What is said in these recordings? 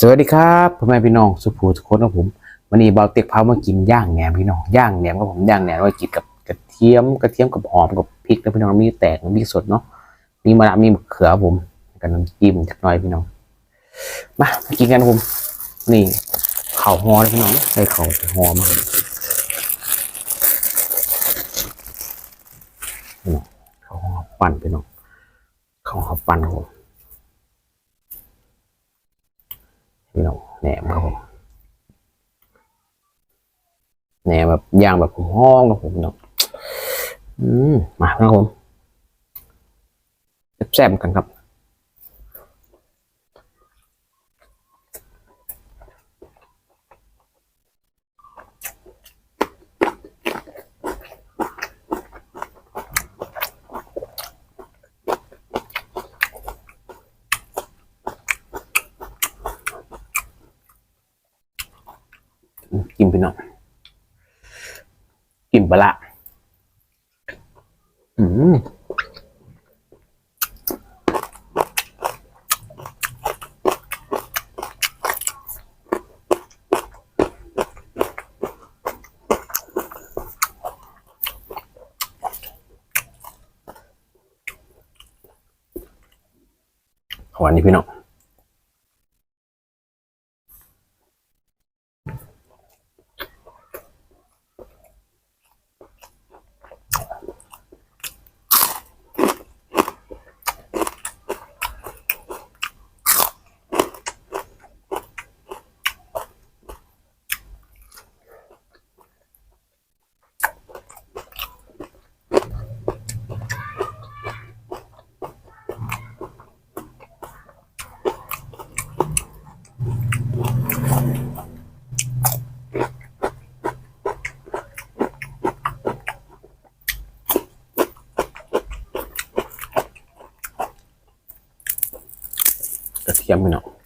สวัสดีครับพ่อแม่พี่น้องสุภูทุกคนครับผมวันนี้เบาเต็กพามากินย่างแหนมพี่น้องย่างแหนมครับผมย่างแหนมไว้กินกับกระเทียมกระเทียมกับหอมกับพริกนะพี่น้องมีแตกมีสดเนาะมีมะนาวมีมะเขือผมกับน้ำจิ้มจักหน่อยพี่น้องมามากินกันผมนี่ข้าวหอนะพี่น้องใส่ข้าวหอมาพี่น้องข้าวหอปั่นพี่น้องข้าวหอปั่นผม พี่น้องแหนมครับผมแหนมแบบย่างแบบห้องครับผมเนาะอืมมาครับผมแซ่บๆกันครับ กินพี่น้อง กินปลาร้าอืมหวานนี่พี่น้อง ก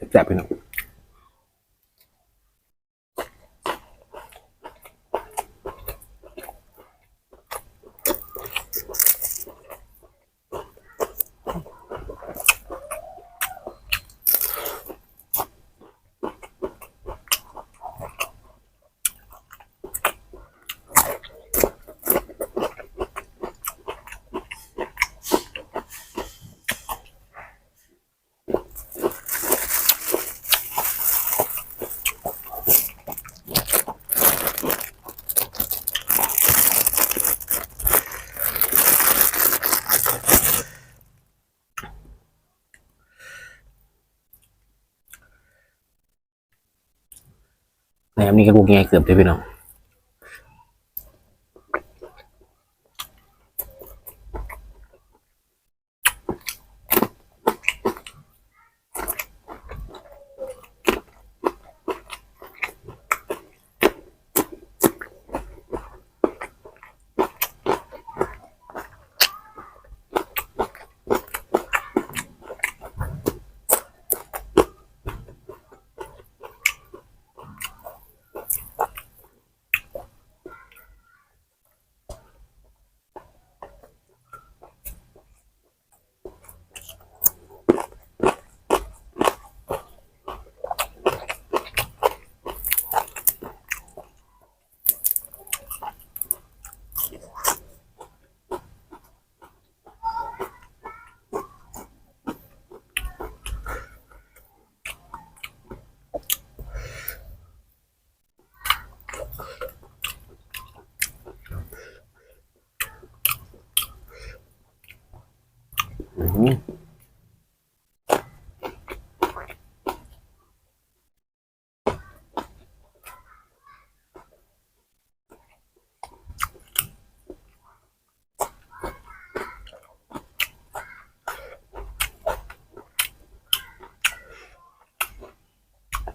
ระ นะครับนี่ก็กูง่ายเกือบเลยพี่น้อง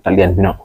ตะเรียนพี่น้อง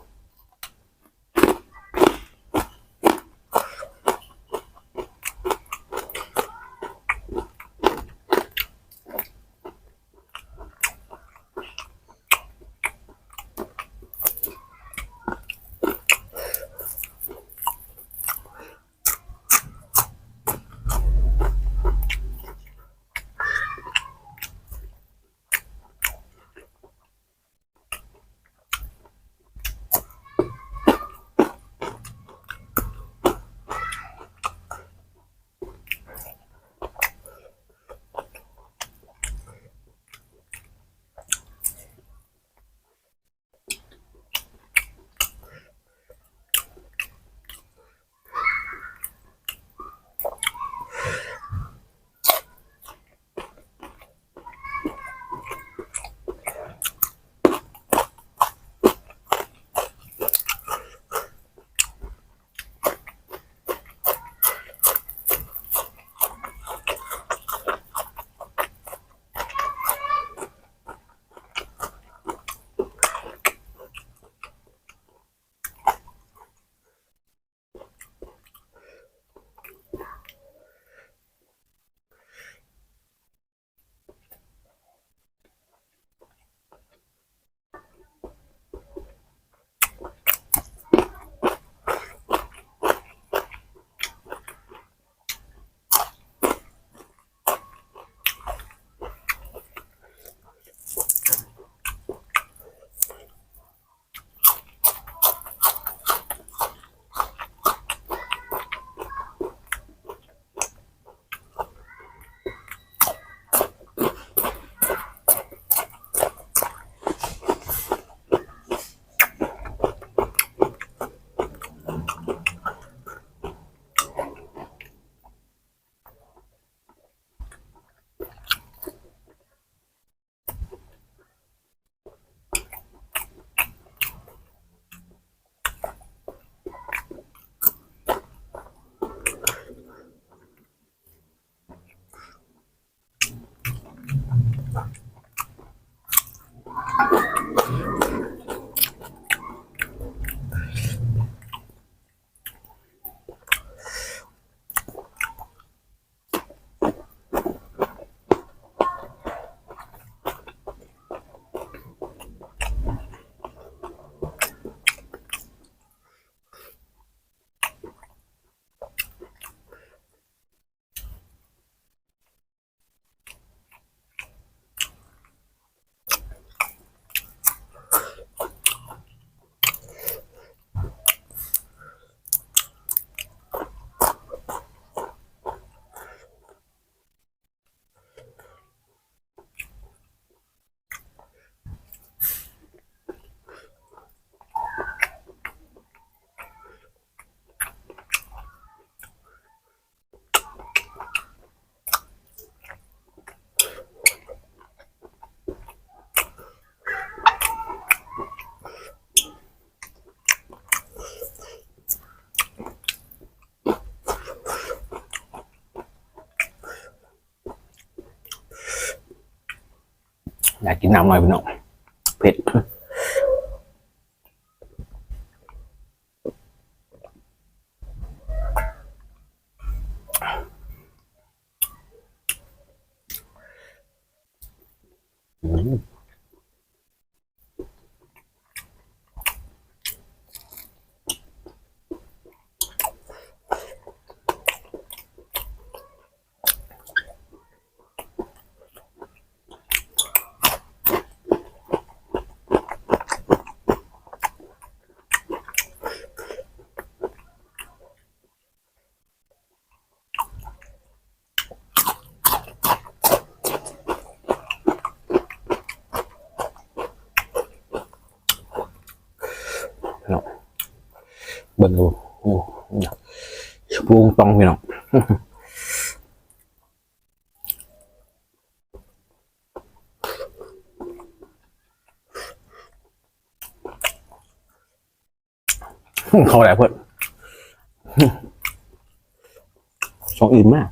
อยากกินน้ำหน่อยพี่น้องเผ็ดอืม บิ่งดูโอ้ปรุงตองพี่น้องเขาแหละเพื่อนสองอื่นมาก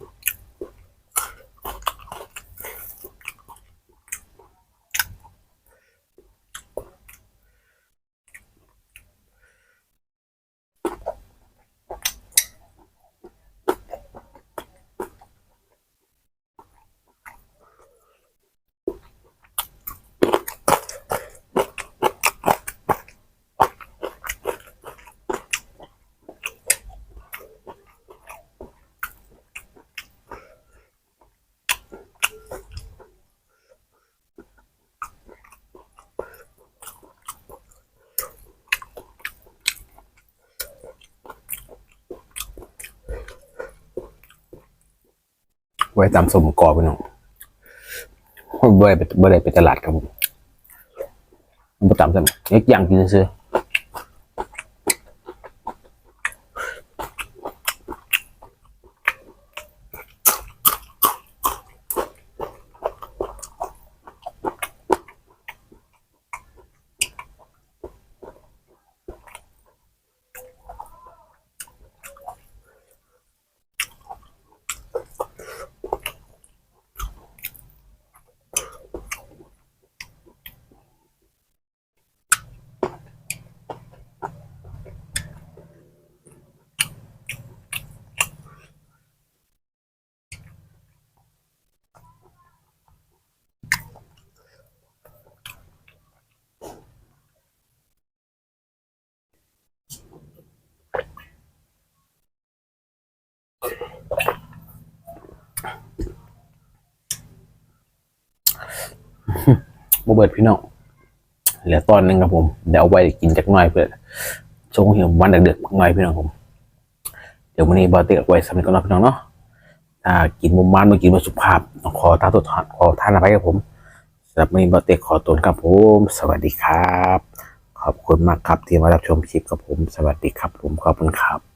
ไว้ตามสมกอพี่น้องบ่ได้ไปบ่ได้ไปตลาดครับผมบ่ตามกันเอ็กย่างกินซื้อ บ่เบิดพี่น้องเหลือตอนหนึงครับผมเดี๋ยวเอาไว้กินจักหน่อยเพื่อชงเหี่ยววันเดือดๆหน่อยพี่น้องผมเดี๋ยววันนี้บอเตกไว้สำหรับพี่น้องเนาะถ้ากินมุมมันมากินมาสุภาพต้องขอท้าตัวทานขอท่านอภัยครับผมสำหรับวันนี้บอเตกขอตัวครับผม สวัสดีครับ ขอบคุณมากครับที่มารับชมคลิปกับผม สวัสดีครับผมขอบคุณครับ